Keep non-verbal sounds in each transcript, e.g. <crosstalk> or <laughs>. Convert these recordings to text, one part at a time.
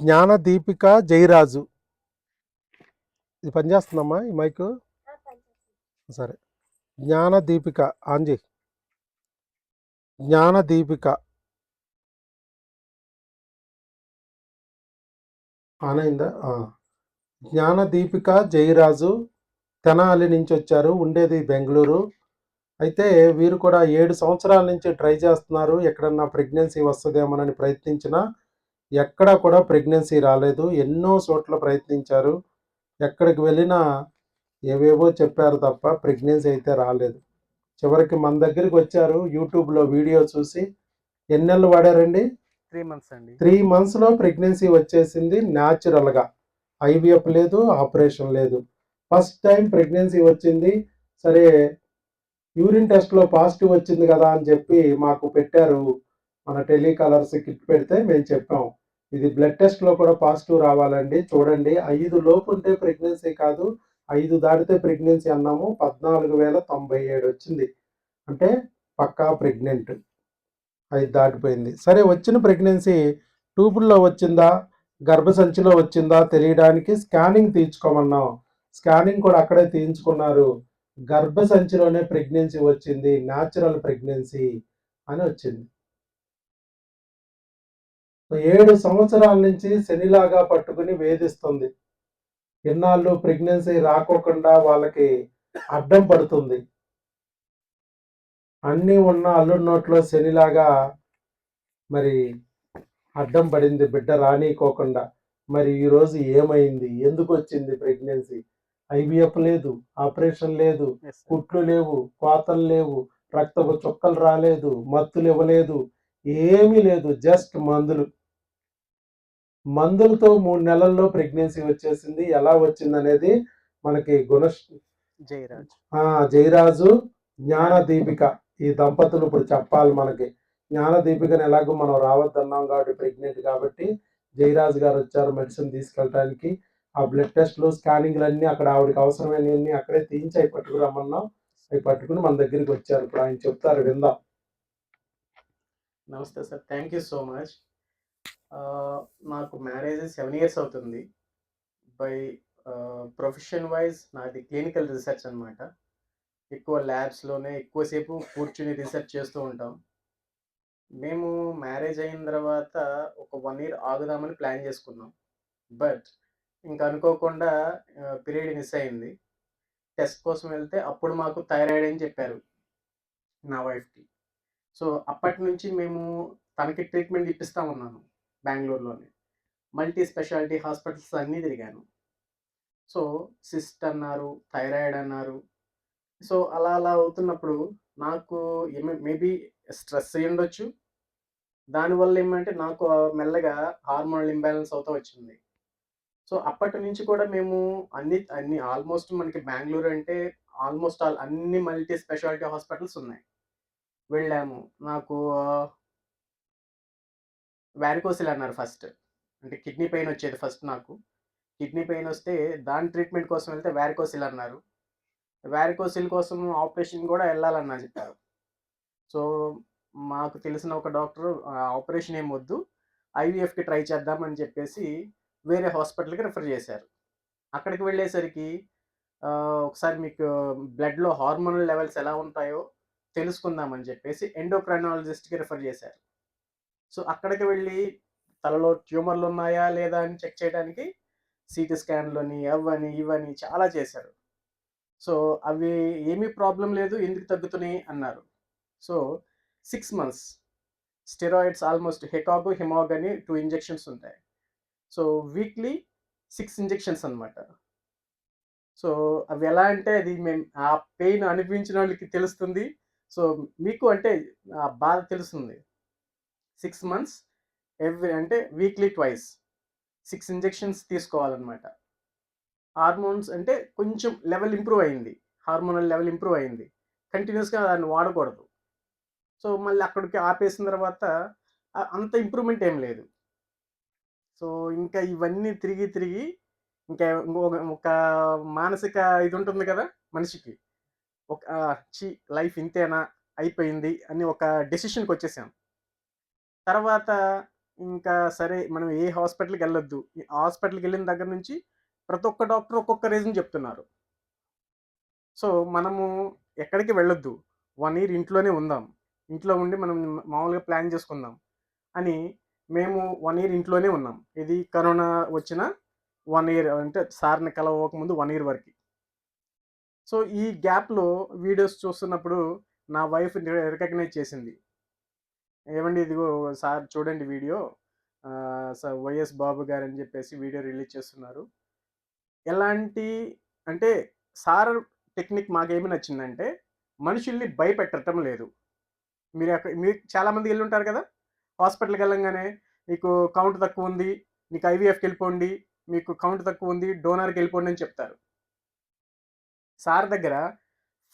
జ్ఞాన దీపిక జయరాజు. ఇది పనిచేస్తుందమ్మా ఈ మైక్? సరే. జ్ఞాన దీపిక ఆంజీ. జ్ఞాన దీపిక. ఆన్ అయిందా ఆ. జ్ఞాన దీపిక జయరాజు తెనాలి నుంచి వచ్చారు ఉండేది బెంగళూరు. అయితే వీరు కూడా ఏడు సంవత్సరాల నుంచి ట్రై చేస్తున్నారు ఎక్కడన్నా ప్రెగ్నెన్సీ వస్తుందేమోనని ప్రయత్నించినా. ఎక్కడా కూడా ప్రెగ్నెన్సీ రాలేదు. ఎన్నో చోట్ల ప్రయత్నించారు. ఎక్కడికి వెళ్ళినా ఏవేవో చెప్పారు తప్ప ప్రెగ్నెన్సీ అయితే రాలేదు. చివరికి మన దగ్గరికి వచ్చారు. యూట్యూబ్లో వీడియో చూసి ఎన్ని నెలలు వాడారండి? త్రీ మంత్స్ అండి. త్రీ మంత్స్లో ప్రెగ్నెన్సీ వచ్చేసింది న్యాచురల్గా. ఐవీఎఫ్ లేదు ఆపరేషన్ లేదు. ఫస్ట్ టైం ప్రెగ్నెన్సీ వచ్చింది. సరే యూరిన్ టెస్ట్లో పాజిటివ్ వచ్చింది కదా అని చెప్పి మాకు పెట్టారు. మన టెలికాలర్స్ కిట్ పెడితే మేము చెప్పాం. ఇది బ్లడ్ టెస్ట్లో కూడా పాజిటివ్ రావాలండి. చూడండి ఐదు లోపు ఉంటే ప్రెగ్నెన్సీ కాదు. ఐదు దాటితే ప్రెగ్నెన్సీ అన్నాము. పద్నాలుగు వేల తొంభై ఏడు వచ్చింది. అంటే పక్కా ప్రెగ్నెంట్ ఐదు దాటిపోయింది. సరే వచ్చిన ప్రెగ్నెన్సీ ట్యూబుల్లో వచ్చిందా? గర్భసంచిలో వచ్చిందా? తెలియడానికి స్కానింగ్ తీయించుకోమన్నాం స్కానింగ్ కూడా అక్కడే తీయించుకున్నారు. గర్భసంచిలోనే ప్రెగ్నెన్సీ వచ్చింది. న్యాచురల్ ప్రెగ్నెన్సీ అని వచ్చింది. ఏడు సంవత్సరాల నుంచి శనిలాగా పట్టుకుని వేధిస్తుంది. ఎన్నాళ్ళు ప్రెగ్నెన్సీ రాకోకుండా వాళ్ళకి అడ్డం పడుతుంది. అన్నీ ఉన్న అల్లుడి నోట్లో శనిలాగా మరి అడ్డం పడింది బిడ్డ రానీకోకుండా. మరి ఈరోజు ఏమైంది? ఎందుకు వచ్చింది ప్రెగ్నెన్సీ? ఐవీఎఫ్ లేదు ఆపరేషన్ లేదు కుట్లు లేవు కోతలు లేవు రక్తపు చుక్కలు రాలేదు మత్తులు ఇవ్వలేదు ఏమీ లేదు జస్ట్ మందులు. మందులతో మూడు నెలల్లో ప్రెగ్నెన్సీ వచ్చేసింది. ఎలా వచ్చింది అనేది మనకి గుణ జయరాజ్. ఆ, జయరాజు జ్ఞాన దీపిక ఈ దంపతులు ఇప్పుడు చెప్పాలి మనకి. జ్ఞాన దీపికని ఎలాగో మనం రావద్దన్నాం కాబట్టి ప్రెగ్నెంట్ కాబట్టి జయరాజు గారు వచ్చారు మెడిసిన్ తీసుకెళ్ళడానికి ఆ బ్లడ్ టెస్ట్లు స్కానింగ్లు అన్ని అక్కడ ఆవిడకి అవసరమైనవన్నీ అక్కడే తీయించి అవి పట్టుకురమ్మన్నాం అవి పట్టుకుని మన దగ్గరికి వచ్చారు. ఇప్పుడు ఆయన చెప్తారు విందాం. నమస్తే sir. Thank you so much. నాకు మ్యారేజ్ సెవెన్ ఇయర్స్ అవుతుంది. బై ప్రొఫెషన్ వైజ్ నాది క్లినికల్ రీసెర్చ్ అనమాట ఎక్కువ ల్యాబ్స్లోనే ఎక్కువసేపు కూర్చుని రీసెర్చ్ చేస్తూ ఉంటాం. మేము మ్యారేజ్ అయిన తర్వాత ఒక వన్ ఇయర్ ఆగుదామని ప్లాన్ చేసుకున్నాం. బట్ ఇంకా అనుకోకుండా పీరియడ్ మిస్ అయింది. టెస్ట్ కోసం వెళ్తే అప్పుడు మాకు థైరాయిడ్ అని చెప్పారు నా వైఫ్కి. సో అప్పటి నుంచి మేము తనకి ట్రీట్మెంట్ ఇప్పిస్తా ఉన్నాను బెంగళూరులోనే. మల్టీ స్పెషాలిటీ హాస్పిటల్స్ అన్నీ తిరిగాను. సో సిస్ట్ అన్నారు థైరాయిడ్ అన్నారు. సో అలా అలా అవుతున్నప్పుడు నాకు మేబీ స్ట్రెస్ అయ్యి ఉండొచ్చు. దానివల్ల ఏమంటే నాకు మెల్లగా హార్మోనల్ ఇంబ్యాలెన్స్ అవుతూ వచ్చింది. సో అప్పటి నుంచి కూడా మేము అన్ని అన్ని ఆల్మోస్ట్ మనకి బెంగళూరు అంటే ఆల్మోస్ట్ ఆల్ అన్ని మల్టీ స్పెషాలిటీ హాస్పిటల్స్ ఉన్నాయి. వెళ్ళాము. నాకు వ్యారికోసిల్ అన్నారు ఫస్ట్ అంటే కిడ్నీ పెయిన్ వచ్చేది ఫస్ట్ నాకు. కిడ్నీ పెయిన్ వస్తే దాని ట్రీట్మెంట్ కోసం వెళ్తే వ్యారికోసిల్ అన్నారు. వ్యారికోసిల్ కోసం ఆపరేషన్ కూడా వెళ్ళాలన్నా చెప్పారు. సో మాకు తెలిసిన ఒక డాక్టర్ ఆపరేషన్ ఏం వద్దు. ఐవీఎఫ్కి ట్రై చేద్దామని చెప్పేసి వేరే హాస్పిటల్కి రిఫర్ చేశారు. అక్కడికి వెళ్ళేసరికి ఒకసారి మీకు బ్లడ్లో హార్మోనల్ లెవెల్స్ ఎలా ఉంటాయో తెలుసుకుందామని చెప్పేసి ఎండోక్రైనాలజిస్ట్కి రిఫర్ చేశారు. సో అక్కడికి వెళ్ళి తలలో ట్యూమర్లు ఉన్నాయా లేదా అని చెక్ చేయడానికి సిటీ స్కాన్లని అవని ఇవని చాలా చేశారు. సో అవి ఏమీ ప్రాబ్లం లేదు ఎందుకు తగ్గుతున్నాయి అన్నారు. So six months steroids almost హెకాగో హిమాగ్ అని టూ ఇంజెక్షన్స్ ఉంటాయి. సో వీక్లీ సిక్స్ ఇంజెక్షన్స్ అన్నమాట. సో అవి ఎలా అంటే అది మేము ఆ పెయిన్ అనిపించిన వాళ్ళకి తెలుస్తుంది. సో మీకు అంటే ఆ బాధ తెలుస్తుంది. సిక్స్ మంత్స్ ఎవ్రీ అంటే వీక్లీ ట్వైస్ సిక్స్ ఇంజెక్షన్స్ తీసుకోవాలన్నమాట. హార్మోన్స్ అంటే కొంచెం లెవెల్ ఇంప్రూవ్ అయింది. హార్మోనల్ లెవెల్ ఇంప్రూవ్ అయింది. కంటిన్యూస్గా దాన్ని వాడకూడదు. సో మళ్ళీ అక్కడికి ఆపేసిన తర్వాత అంత ఇంప్రూవ్మెంట్ ఏం లేదు. సో ఇంకా ఇవన్నీ తిరిగి తిరిగి ఇంకా ఒక మానసిక ఇది ఉంటుంది కదా మనిషికి. ఒక చీ చి లైఫ్ ఇంతేనా? అయిపోయింది అని ఒక డెసిషన్కి వచ్చేసాను తర్వాత ఇంకా సరే మనం ఏ హాస్పిటల్‌కి వెళ్ళొద్దు హాస్పిటల్‌కి వెళ్ళిన దగ్గర నుంచి ప్రతి ఒక్క డాక్టర్ ఒక్కొక్క రీజన్ చెప్తున్నారు. సో, మనము ఎక్కడికి వెళ్ళొద్దు. వన్ ఇయర్ ఇంట్లోనే ఉందాం. ఇంట్లో ఉండి మనం మామూలుగా ప్లాన్ చేసుకుందాం అని మేము వన్ ఇయర్ ఇంట్లోనే ఉన్నాం. ఇది కరోనా వచ్చిన వన్ ఇయర్ అంటే సార్‌ని కలవకముందు వన్ ఇయర్ వరకు సో, ఈ గ్యాప్‌లో వీడియోస్ చూస్తున్నప్పుడు నా వైఫ్ రికగ్నైజ్ చేసింది. ఏమండి ఇదిగో సార్ చూడండి వీడియో వైఎస్ బాబు గారని చెప్పేసి వీడియో రిలీజ్ చేస్తున్నారు. ఎలాంటి అంటే సార్ టెక్నిక్ మాకేమి నచ్చిందంటే మనుషుల్ని భయపెట్టటం లేదు. మీరు అక్కడ మీరు చాలామంది వెళ్ళి ఉంటారు కదా! హాస్పిటల్‌కి వెళ్ళంగానే మీకు కౌంట్ తక్కువ ఉంది మీకు ఐవీఎఫ్కి వెళ్ళిపోండి మీకు కౌంట్ తక్కువ ఉంది డోనర్కి వెళ్ళిపోండి అని చెప్తారు. సార్ దగ్గర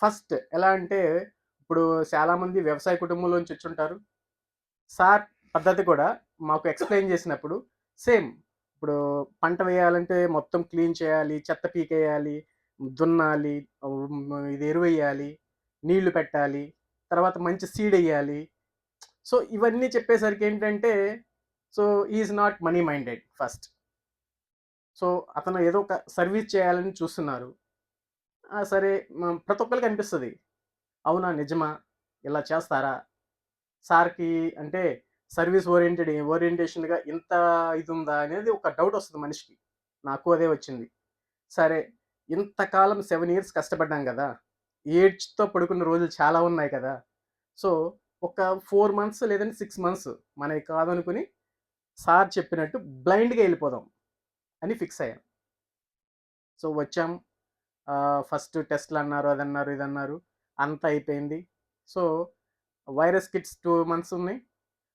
ఫస్ట్ ఎలా అంటే ఇప్పుడు చాలామంది వ్యవసాయ కుటుంబంలోంచి వచ్చుంటారు. సార్ పద్ధతి కూడా మాకు ఎక్స్‌ప్లెయిన్ చేసినప్పుడు సేమ్ ఇప్పుడు పంట వేయాలంటే మొత్తం క్లీన్ చేయాలి. చెత్త పీకేయాలి. దున్నాలి. ఇది ఎరువేయాలి నీళ్ళు పెట్టాలి. తర్వాత మంచి సీడ్ వేయాలి సో, ఇవన్నీ చెప్పేసరికి ఏంటంటే so, is not money minded first. So, అతను ఏదో ఒక సర్వీస్ చేయాలని చూస్తున్నారు. సరే ప్రతి ఒక్కరికి అనిపిస్తుంది అవునా? నిజమా? ఇలా చేస్తారా? సార్‌కి అంటే సర్వీస్ ఓరియంటెడ్ ఓరియంటేషన్‌గా ఇంత ఇది ఉందా అనేది ఒక డౌట్ వస్తుంది మనిషికి. నాకు అదే వచ్చింది. సరే ఇంతకాలం సెవెన్ ఇయర్స్ కష్టపడ్డాం కదా ఏడ్చుతో పడుకున్న రోజులు చాలా ఉన్నాయి కదా! సో, ఒక ఫోర్ మంత్స్ లేదంటే సిక్స్ మంత్స్ మనకి కాదనుకుని సార్ చెప్పినట్టు బ్లైండ్‌గా వెళ్ళిపోదాం అని ఫిక్స్ అయ్యాను. సో, వచ్చాం. ఆహ్, ఫస్ట్ టెస్ట్‌లన్నారు, అదన్నారు, ఇదన్నారు. అంతా అయిపోయింది. So, virus kits two months ఉన్నాయి.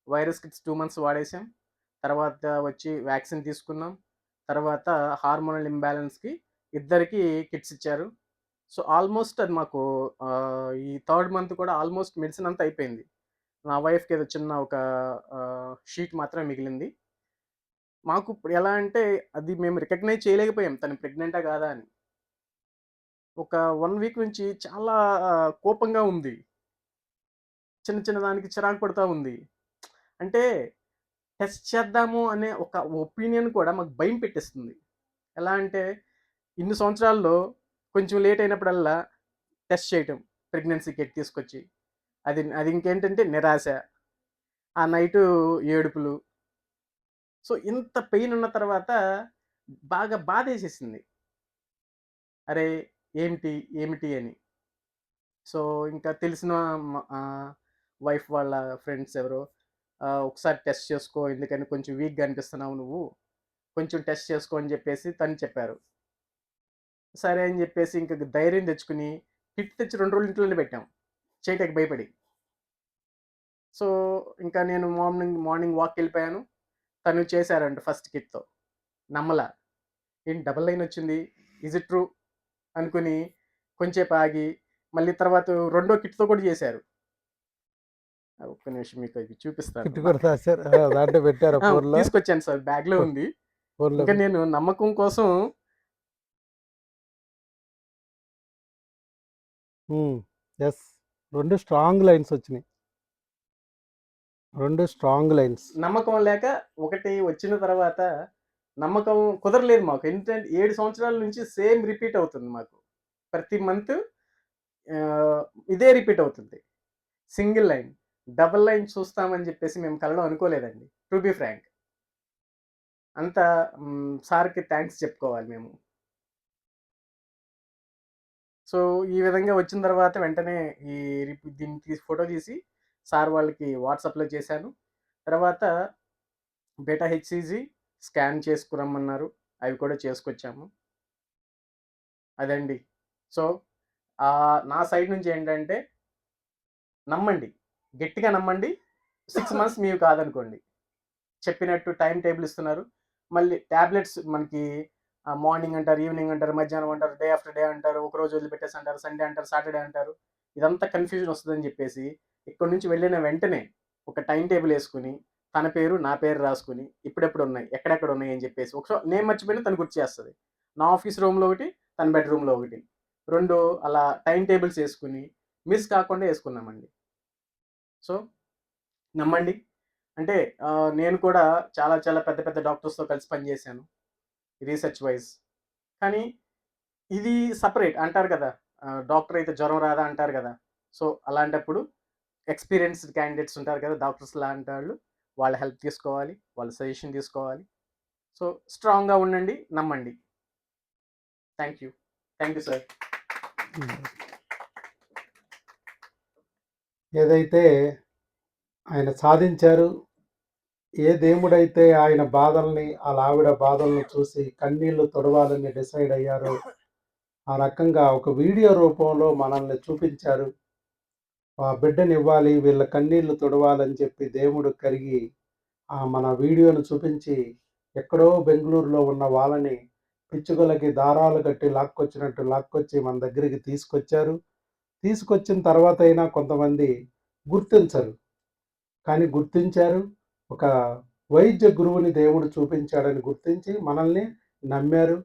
వైరస్ కిట్స్ టూ మంత్స్ వాడేసాం. తర్వాత వచ్చి వ్యాక్సిన్ తీసుకున్నాం. తర్వాత హార్మోనల్ ఇంబ్యాలెన్స్కి ఇద్దరికి కిట్స్ ఇచ్చారు. సో, ఆల్మోస్ట్ అది మాకు ఈ థర్డ్ మంత్ కూడా ఆల్మోస్ట్ మెడిసిన్ అంతా అయిపోయింది. నా వైఫ్‌కి ఏదో చిన్న ఒక షీట్ మాత్రమే మిగిలింది. మాకు ఇప్పుడు ఎలా అంటే అది మేము రికగ్నైజ్ చేయలేకపోయాం తను ప్రెగ్నెంటా కాదా అని. ఒక వన్ వీక్ నుంచి చాలా కోపంగా ఉంది. చిన్న చిన్న దానికి చిరాకు పడుతూ ఉంది. అంటే టెస్ట్ చేద్దాము అనే ఒక ఒపీనియన్ కూడా మాకు భయం పెట్టేస్తుంది. ఎలా అంటే ఇన్ని సంవత్సరాల్లో కొంచెం లేట్ అయినప్పుడల్లా టెస్ట్ చేయటం. ప్రెగ్నెన్సీ కిట్ తీసుకొచ్చి. అది అది ఇంకేంటంటే నిరాశ. ఆ నైటు ఏడుపులు. సో, ఇంత పెయిన్ ఉన్న తర్వాత బాగా బాధేసేసింది. అరే! ఏమిటి ఏమిటి? అని. సో, ఇంకా తెలిసిన వైఫ్ వాళ్ళ ఫ్రెండ్స్ ఎవరో ఒకసారి టెస్ట్ చేసుకో ఎందుకని కొంచెం వీక్‌గా అనిపిస్తున్నావు నువ్వు. కొంచెం టెస్ట్ చేసుకో అని చెప్పేసి తను చెప్పారు. సరే అని చెప్పేసి ఇంకా ధైర్యం తెచ్చుకుని కిట్ తెచ్చి రెండు రోజులు ఇంట్లోనే పెట్టాం. చేయటకి భయపడి. సో, ఇంకా నేను మార్నింగ్ మార్నింగ్ వాక్‌కెళ్ళిపోయాను. తను చేశారంట ఫస్ట్ కిట్‌తో. నమ్మల ఏం డబుల్ లైన్ వచ్చింది. Is it true? అనుకుని కొంచెంసేపు ఆగి మళ్ళీ తర్వాత రెండో కిట్‌తో కూడా చేశారు. ఒక్క నిమిషం మీకు అది చూపిస్తాను. ఆ! దాంట్లో పెట్టారా? తీసుకొచ్చాను సార్. బ్యాగ్‌లో ఉంది. ఫోన్‌లో ఇంకా నేను నమ్మకం కోసం. యెస్. 2 స్ట్రాంగ్ లైన్స్ వచ్చినాయి. 2 స్ట్రాంగ్ లైన్స్. నమ్మకం లేక ఒకటి వచ్చిన తర్వాత నమ్మకం కుదరలేదు మాకు. ఏంటంటే 7 సంవత్సరాల నుంచి సేమ్ రిపీట్ అవుతుంది మాకు. ప్రతి మంత్ ఇదే రిపీట్ అవుతుంది. Single line. డబల్ లైన్ చూస్తామని చెప్పేసి మేము కలడం అనుకోలేదండి. To be frank. అంత సార్‌కి థ్యాంక్స్ చెప్పుకోవాలి మేము. సో, ఈ విధంగా వచ్చిన తర్వాత వెంటనే ఈ దీన్ని తీసి ఫోటో తీసి సార్ వాళ్ళకి వాట్సాప్‌లో చేశాను. తర్వాత బేటా హెచ్‌సీజీ స్కాన్ చేసుకురమ్మన్నారు. అవి కూడా చేసుకొచ్చాము. అదండి. సో, నా సైడ్ నుంచి ఏంటంటే నమ్మండి. గట్టిగా నమ్మండి. 6 మంత్స్ మీవి కాదనుకోండి. చెప్పినట్టు టైమ్ టేబుల్ ఇస్తున్నారు. మళ్ళీ టాబ్లెట్స్ మనకి మార్నింగ్ అంటారు, ఈవినింగ్ అంటారు, మధ్యాహ్నం అంటారు, డే ఆఫ్టర్ డే అంటారు, ఒకరోజు వదిలిపెట్టేసి అంటారు, సండే అంటారు, సాటర్‌డే అంటారు. ఇదంతా కన్‌ఫ్యూజన్ వస్తదని చెప్పేసి ఇక్కడి నుంచి వెళ్ళిన వెంటనే ఒక టైమ్ టేబుల్ యేసుకొని తన పేరు, నా పేరు రాసుకొని ఇప్పుడెప్పుడు ఉన్నాయి, ఎక్కడెక్కడ ఉన్నాయి అని చెప్పేసి ఒకసా నేను మర్చిపోయినా తను గుర్తు చేస్తది. నా ఆఫీస్ రూమ్‌లో ఒకటి, తన బెడ్‌రూమ్‌లో ఒకటి. 2 అలా టైమ్ టేబుల్స్ యేసుకొని మిస్ కాకుండా యేసుకున్నామండి. సో, నమ్మండి. అంటే నేను కూడా చాలా చాలా పెద్ద పెద్ద డాక్టర్స్‌తో కలిసి పనిచేశాను. రీసెర్చ్ వైజ్ కానీ ఇది సపరేట్ అంటారు కదా! డాక్టర్ అయితే జ్వరం రాదా అంటారు కదా! సో, అలాంటప్పుడు ఎక్స్‌పీరియన్స్‌డ్ క్యాండిడేట్స్ ఉంటారు కదా! డాక్టర్స్ లాంటోళ్ళు. వాళ్ళ హెల్ప్ తీసుకోవాలి. వాళ్ళ సజెషన్ తీసుకోవాలి. సో, స్ట్రాంగ్‌గా ఉండండి. నమ్మండి. Thank you. Thank you sir. ఏదైతే ఆయన సాధించారు. ఏ దేవుడైతే ఆయన బాధల్ని, ఆ ఆవిడ బాధలను చూసి కన్నీళ్ళు తొడవాలని డిసైడ్ అయ్యారో, ఆ రకంగా ఒక వీడియో రూపంలో మనల్ని చూపించారు. ఆ బిడ్డని ఇవ్వాలి వీళ్ళ కన్నీళ్ళు తొడవాలని చెప్పి దేవుడు కరిగి, ఆ మన వీడియోను చూపించి, ఎక్కడో బెంగళూరులో ఉన్న వాళ్ళని పిచ్చుకలకి దారాలు కట్టి లాక్కొచ్చినట్టు లాక్కొచ్చి మన దగ్గరికి తీసుకొచ్చారు. తీసుకొచ్చిన తర్వాత అయినా కొంతమంది గుర్తించరు. కానీ గుర్తించారు. ఒక వైద్య గురువుని దేవుడు చూపించాడని గుర్తించి మనల్ని నమ్మారు.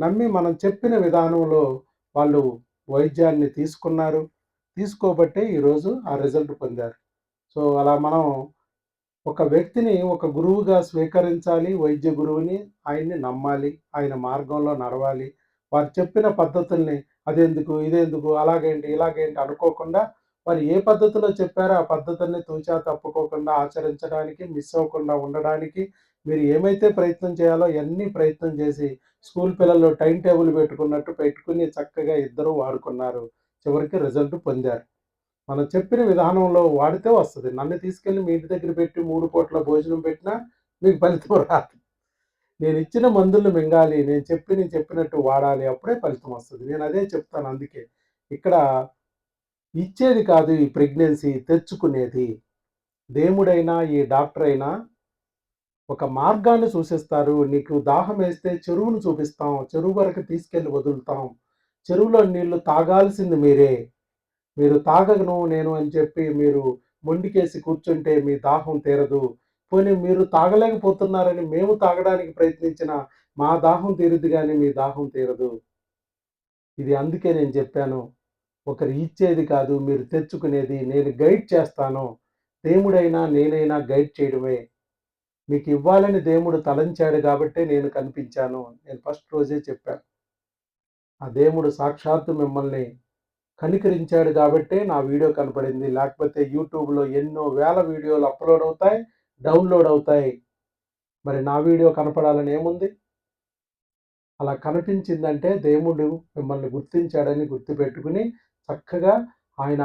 నమ్మి మనం చెప్పిన విధానంలో వాళ్ళు వైద్యాన్ని తీసుకున్నారు. తీసుకోబట్టే ఈరోజు ఆ రిజల్ట్ పొందారు. సో, అలా మనం ఒక వ్యక్తిని ఒక గురువుగా స్వీకరించాలి. వైద్య గురువుని. ఆయన్ని నమ్మాలి. ఆయన మార్గంలో నడవాలి. వారు చెప్పిన పద్ధతుల్ని అదెందుకు, ఇదెందుకు, అలాగేంటి, ఇలాగేంటి అనుకోకుండా వారు ఏ పద్ధతిలో చెప్పారో ఆ పద్ధతిని తూచా తప్పుకోకుండా ఆచరించడానికి, మిస్ అవ్వకుండా ఉండడానికి మీరు ఏమైతే ప్రయత్నం చేయాలో అన్ని ప్రయత్నం చేసి స్కూల్ పిల్లలు టైం టేబుల్ పెట్టుకున్నట్టు పెట్టుకుని చక్కగా ఇద్దరు వాడుకున్నారు. చివరికి రిజల్ట్ పొందారు. మనం చెప్పిన విధానంలో వాడితే వస్తుంది నన్ను తీసుకెళ్ళి మీ ఇంటి దగ్గర పెట్టి మూడు పూట్ల భోజనం పెట్టినా మీకు ఫలితం రాదు. నేను ఇచ్చిన మందులను మింగాలి. నేను చెప్పి నేను చెప్పినట్టు వాడాలి. అప్పుడే ఫలితం వస్తుంది నేను అదే చెప్తాను అందుకే. ఇక్కడ ఇచ్చేది కాదు ఈ ప్రెగ్నెన్సీ తెచ్చుకునేది. దేవుడైనా, ఈ డాక్టర్ అయినా ఒక మార్గాన్ని సూచిస్తారు. నీకు దాహమేస్తే చెరువును చూపిస్తాం. చెరువు వరకు తీసుకెళ్ళి వదులుతాం. చెరువులో నీళ్ళు తాగాల్సింది మీరే. మీరు తాగను నేను అని చెప్పి మీరు మొండికేసి కూర్చుంటే మీ దాహం తీరదు. పోనీ మీరు తాగలేకపోతున్నారని మేము తాగడానికి ప్రయత్నించిన మా దాహం తీరుద్ది కానీ మీ దాహం తీరదు. ఇది అందుకే నేను చెప్పాను. ఒకరు ఇచ్చేది కాదు మీరు తెచ్చుకునేది. నేను గైడ్ చేస్తాను. దేవుడైనా, నేనైనా గైడ్ చేయడమే. మీకు ఇవ్వాలని దేవుడు తలంచాడు కాబట్టే నేను కనిపించాను. నేను ఫస్ట్ రోజే చెప్పాను. ఆ దేవుడు సాక్షాత్తు మిమ్మల్ని కనికరించాడు కాబట్టే నా వీడియో కనపడింది. లేకపోతే యూట్యూబ్‌లో ఎన్నో వేల వీడియోలు అప్‌లోడ్ అవుతాయి. డౌన్‌లోడ్ అవుతాయి. మరి నా వీడియో కనపడాలని ఏముంది? అలా కనిపించిందంటే దేవుడు మిమ్మల్ని గుర్తించాడని గుర్తుపెట్టుకుని చక్కగా ఆయన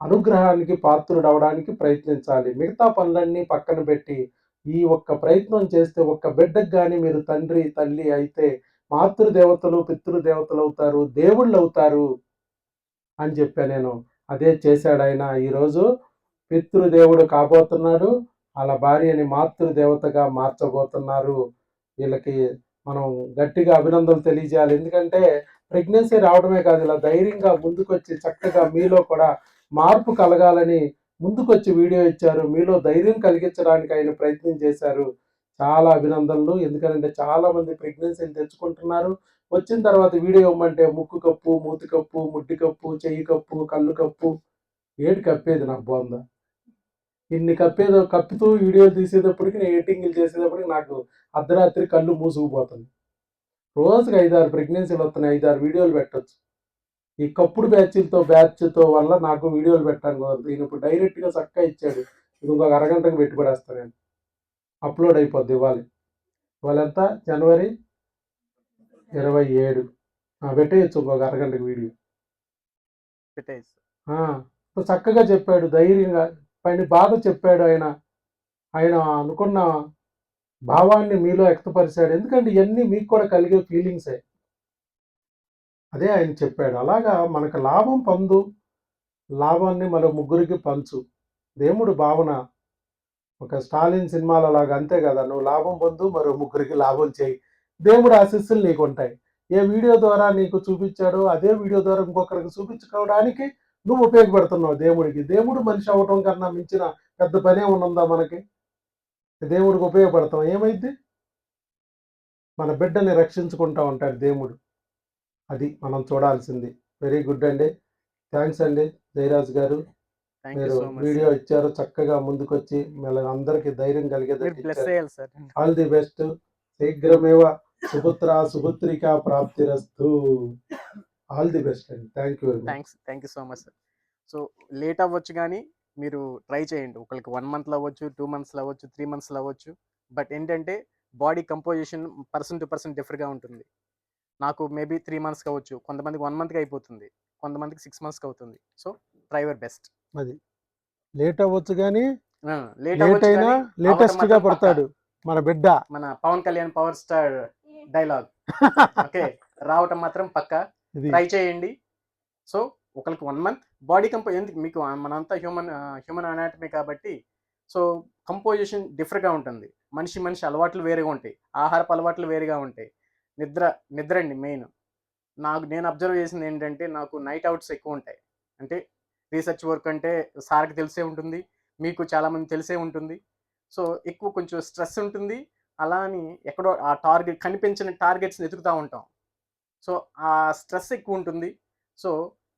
అనుగ్రహానికి పాత్రుడవడానికి ప్రయత్నించాలి. మిగతా పనులన్నీ పక్కన పెట్టి ఈ ఒక్క ప్రయత్నం చేస్తే ఒక్క బిడ్డకు కానీ మీరు తండ్రి, తల్లి అయితే మాతృదేవతలు, దేవుళ్ళు అవుతారు అని చెప్పా నేను. అదే చేశాడు ఆయన ఈరోజు పితృదేవుడు కాబోతున్నాడు. వాళ్ళ భార్యని మాతృదేవతగా మార్చబోతున్నారు. వీళ్ళకి మనం గట్టిగా అభినందనలు తెలియజేయాలి. ఎందుకంటే ప్రెగ్నెన్సీ రావడమే కాదు ఇలా ధైర్యంగా ముందుకొచ్చి చక్కగా మీలో కూడా మార్పు కలగాలని ముందుకొచ్చి వీడియో ఇచ్చారు. మీలో ధైర్యం కలిగించడానికి ఆయన ప్రయత్నం చేశారు. చాలా అభినందనలు. ఎందుకనంటే చాలామంది ప్రెగ్నెన్సీని తెచ్చుకుంటున్నారు. వచ్చిన తర్వాత వీడియో ఇవ్వమంటే ముక్కు కప్పు, మూతి కప్పు, ముడ్డి కప్పు, చెయ్యి కప్పు, కళ్ళు కప్పు. ఏటి కప్పేది నాకు బాగుందా ఇన్ని కప్పేదో కప్పుతూ వీడియోలు తీసేటప్పటికి నేను ఎడిటింగ్‌లు చేసేటప్పటికి నాకు అర్ధరాత్రి కళ్ళు మూసుకుపోతుంది. రోజుకి 5, 6 ప్రెగ్నెన్సీలు వస్తున్నాయి. 5, 6 వీడియోలు పెట్టొచ్చు. ఈ కప్పుడు బ్యాచులతో బ్యాచ్‌తో వల్ల నాకు వీడియోలు పెట్టడానికి కుదరదు. ఈయన ఇప్పుడు డైరెక్ట్‌గా చక్కా ఇచ్చాడు. ఇది ఇంకొక అరగంటకి పెట్టి పడేస్తా నేను. అప్‌లోడ్ అయిపోద్ది ఇవాళే. ఇవాళెంత? జనవరి 27 ఆ! పెట్టేయొచ్చు ఇంకొక అరగంటకి వీడియో. పెట్టేయచ్చు. చక్కగా చెప్పాడు. ధైర్యంగా పైన బాధ చెప్పాడు ఆయన. ఆయన అనుకున్న భావాన్ని మీలో వ్యక్తపరిచాడు. ఎందుకంటే ఇవన్నీ మీకు కూడా కలిగే ఫీలింగ్సే. అదే ఆయన చెప్పాడు. అలాగా మనకు లాభం పొందు. లాభాన్ని మరో ముగ్గురికి పంచు. దేవుడు భావన ఒక 'స్టాలిన్' సినిమాలో లాగా అంతే కదా! నువ్వు లాభం పొందు మరో ముగ్గురికి లాభం చేయి. దేవుడు ఆశీస్సులు నీకుంటాయి. ఏ వీడియో ద్వారా నీకు చూపించాడో అదే వీడియో ద్వారా ఇంకొకరికి చూపించుకోవడానికి నువ్వు ఉపయోగపడుతున్నావు దేవుడికి. దేవుడు మనిషి అవ్వటం కన్నా మించిన పెద్ద పనేమన్నా ఉందా మనకి? దేవుడికి ఉపయోగపడతాం. ఏమైద్ది? మన బిడ్డని రక్షించుకుంటా ఉంటాడు దేవుడు. అది మనం చూడాల్సింది. వెరీ గుడ్ అండి. థాంక్స్ అండి జయరాజ్ గారు. మీరు వీడియో ఇచ్చారు చక్కగా ముందుకొచ్చి మళ్ళీ అందరికి ధైర్యం సార్ ఆల్ ది బెస్ట్ శీఘ్రమేవ సుపుత్ర సుపుత్రిక ప్రాప్తిరస్తు ఆల్ ది బెస్ట్ అండి. Thank you thanks thank you so much sir. So late అవ్వచ్చు కానీ మీరు ట్రై చేయండి. ఒకరికి వన్ మంత్లో అవ్వచ్చు టూ మంత్స్లో అవ్వచ్చు త్రీ మంత్స్లో అవ్వచ్చు. బట్ ఏంటంటే body composition person to person డిఫరెంట్గా ఉంటుంది. నాకు మేబీ త్రీ మంత్స్కి అవ్వచ్చు. కొంతమందికి వన్ మంత్కి అయిపోతుంది. కొంతమందికి సిక్స్ మంత్స్కి అవుతుంది. So try your best. అది. లేట్ అవ్వచ్చు కానీ లేట్ అయినా లేటెస్ట్గా. పడతాడు మన బిడ్డ. మన Pawan Kalyan power star dialogue. <laughs> Okay. రావటం మాత్రం పక్కా. ట్రై చేయండి. సో ఒకరికి వన్ మంత్. బాడీ కంపో ఎందుకు? మీకు మనంతా హ్యూమన్ హ్యూమన్ అనాటమీ కాబట్టి. సో కంపోజిషన్ డిఫరెంట్గా ఉంటుంది. మనిషి మనిషి అలవాట్లు వేరుగా ఉంటాయి. ఆహారపు అలవాట్లు వేరుగా ఉంటాయి. నిద్ర నిద్ర అండి మెయిన్. నాకు నేను అబ్జర్వ్ చేసింది ఏంటంటే నాకు నైట్ అవుట్స్ ఎక్కువ ఉంటాయి. అంటే రీసెర్చ్ వర్క్ అంటే సార్కి తెలిసే ఉంటుంది. మీకు చాలామంది తెలిసే ఉంటుంది. సో ఎక్కువ కొంచెం స్ట్రెస్ ఉంటుంది. అలా అని ఎక్కడో ఆ టార్గెట్ కనిపించిన టార్గెట్స్ని ఎదుగుతూ ఉంటాం. సో ఆ స్ట్రెస్ ఎక్కువ ఉంటుంది సో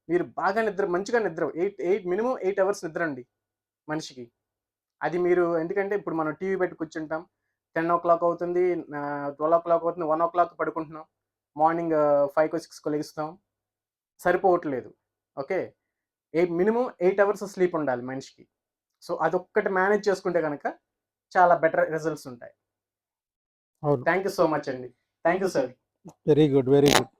మీరు బాగా నిద్ర మంచిగా నిద్ర eight eight minimum eight hours నిద్ర అండి మనిషికి. అది మీరు ఎందుకంటే ఇప్పుడు మనం టీవీ పెట్టి కూర్చుంటాం. టెన్ ఓ క్లాక్ అవుతుంది ట్వెల్వ్ ఓ క్లాక్ అవుతుంది వన్ ఓ క్లాక్ పడుకుంటున్నాం. మార్నింగ్ ఫైవ్కో సిక్స్కో లెగుస్తాం. సరిపోవట్లేదు. Okay? Eight minimum eight hours sleep ఉండాలి మనిషికి. సో అదొక్కటి మేనేజ్ చేసుకుంటే కనుక చాలా బెటర్ రిజల్ట్స్ ఉంటాయి. థ్యాంక్ యూ సో మచ్ అండి. Thank you sir. Very good very good